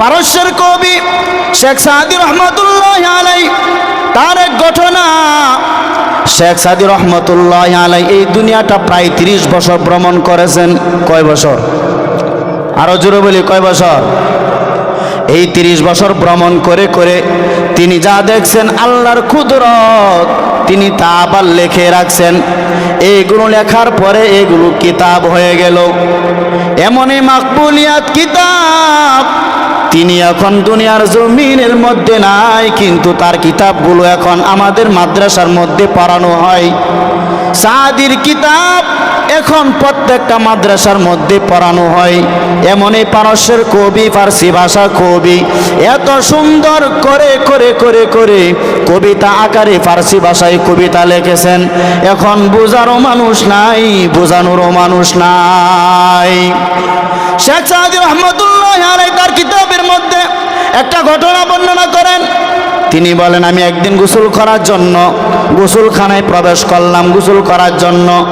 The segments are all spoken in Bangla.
পারস্যের কবি শেখ সাদি রহমতুল্লাহ আলাই তার এক ঘটনা। শেখ সাদি রহমতুল্লাহ আলাই এই দুনিয়াটা প্রায় তিরিশ বছর ভ্রমণ করেছেন। কয় বছর? আরও জোরে বলি, কয় বছর? এই তিরিশ বছর ভ্রমণ করে করে তিনি যা দেখছেন আল্লাহর ক্ষুদরত তিনি তা আবার লেখে রাখছেন। এইগুলো লেখার পরে এগুলো কিতাব হয়ে গেল। এমনই মাকবুলিয়াত কিতাব তিনি এখন দুনিয়ার জমিনের মধ্যে নাই, কিন্তু তার কিতাবগুলো এখন আমাদের মাদ্রাসার মধ্যে পড়ানো হয়। সাদির কিতাব এখন প্রত্যেকটা মাদ্রাসার মধ্যে পড়ানো হয়। এমনই পারস্যের কবি, ফার্সি ভাষা কবি, এত সুন্দর করে করে করে করে কবিতা আকারে ফার্সি ভাষায় কবিতা লিখেছেন। এখন বোঝারও মানুষ নাই, বোঝানোরও মানুষ নাই। শেখ সাদি রহমতুল্লাহ আলাই তার কিতাবের মধ্যে একটা ঘটনা বর্ণনা করেন। তিনি বলেন, আমি একদিন গোসল করার জন্য গোসলখানায় প্রবেশ করলাম। গোসল করার জন্য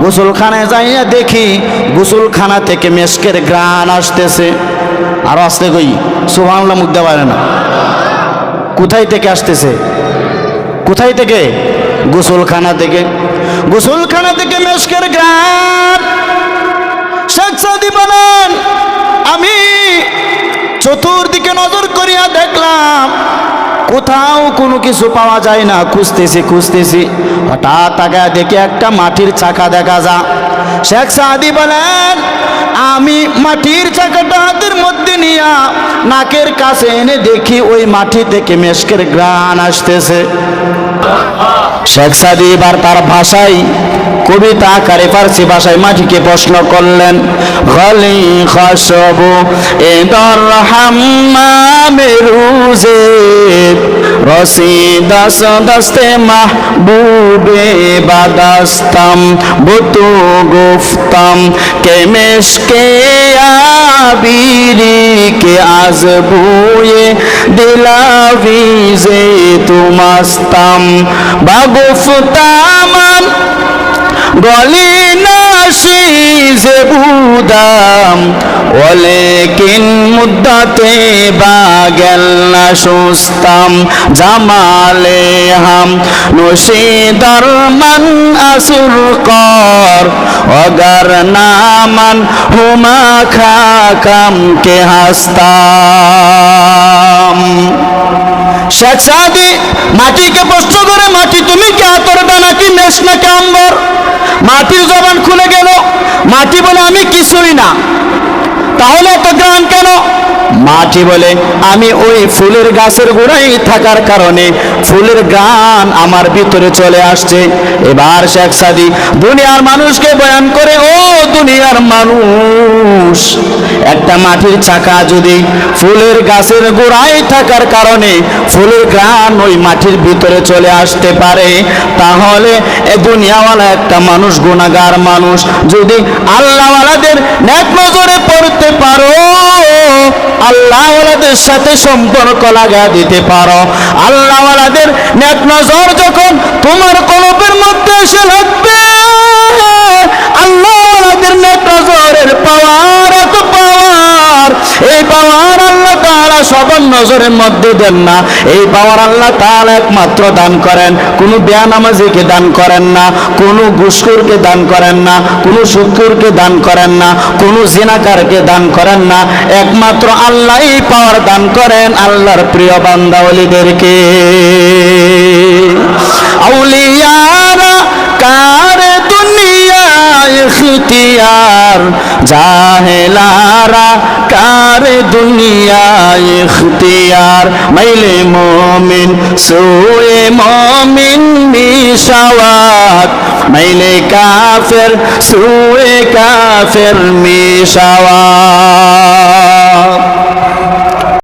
গোসলখানায় যাইয়া দেখি গোসলখানা থেকে মেশকের গ্রান আসতেছে। আর আসতে কই? সুবাংলা মুখতে পারে না। কোথায় থেকে আসতেছে? কোথায় থেকে? গোসলখানা থেকে। গোসলখানা থেকে মেশকের গ্রান শেখ সাদি বলেন আমি চতুর্দিকে নজর করিয়া দেখলাম, কোথাও কোনো কিছু পাওয়া যায় না। খুঁজতেছি খুঁজতেছি। হঠাৎ তাকায় দেখে একটা মাটির চাকা দেখা যা। শেখ সাদি বলেন, আমি মাটির চাকাটা হাতের মধ্যে নিয়া নাকের কাছে এনে দেখি ওই মাটি থেকে মেশকের গ্রান আসতেছে। শেখ সাদি এবার তার ভাষায় কবিতা আকারে ফার্সি ভাষায় মাটিকে প্রশ্ন করলেন, গলি খসবু এ দর হাম্মামে রুজে রসি দাস মাহবুবে বাদাস্তাম, বুতু গুফতাম, কে মেশকে আবিরি কে আজ ভুয়ে আজবুয়ে দিলাভিজে তুমাস্তাম বাগুফতামান গলি নাশি যে বুদাম ওলেকিন মুদ্দাতে বাগেল না সুস্তাম, জামালে হাম, নশিদার মান আসুর কর, অগর নামান হুমা খাকাম কে হাস্তাম। শেখ সাদি মাটিকে প্রশ্ন করে, মাটি তুমি কি আতরটা নাকি মেষ নাকি আম্বর? মাটির জবান খুলে গেল। মাটি বলে আমি কিছুই না। তাহলে এত গ্রাম কেন? মাটি বলে, আমি ওই ফুলের গাছের গোড়ায় থাকার কারণে ফুলের গান আমার ভিতরে চলে আসছে। এবার শেখ সাদি, দুনিয়ার মানুষকে বয়ান করে, ও দুনিয়ার মানুষ, একটা মাটির চাকা যদি ফুলের গাছের গোড়ায় থাকার কারণে ফুলের গান ওই মাটির ভিতরে চলে আসতে পারে, তাহলে এ দুনিয়াওয়ালা একটা মানুষ গুণাগার মানুষ, যদি আল্লাহওয়ালাদের নেক নজরে পড়তে পারো আল্লাহওয়ালাদের সাথে সম্পর্ক লাগা দিতে পারো। আল্লাহওয়ালাদের নেক নজর যখন তোমার কলবের মধ্যে এসে লাগবে আল্লাহওয়ালাদের নেক নজরের পাওয়ার এত পাওয়ার এই পাওয়ার আল্লাহ তাআলা সবার নজরের মধ্যে দেন না। এই পাওয়ার আল্লাহ তাআলা একমাত্র দান করেন। কোনো বেয়ানামাজিকে দান করেন না, কোনো ঘুষখোরকে দান করেন না, কোনো সুক্ষুরকে দান করেন না, কোনো জিনাকারকে দান করেন না। একমাত্র আল্লাহ এই পাওয়ার দান করেন আল্লাহর প্রিয় বান্দাওয়ালিদেরকে। কার দুনিয়া ইখতিয়ার, জাহেলারা কার দুনিয়া ইখতিয়ার মাইলে মমিন সোয়ে মমিন মিশাওয়াত। মাইলে কাফের সোয়ে কাফের মিশাওয়াত।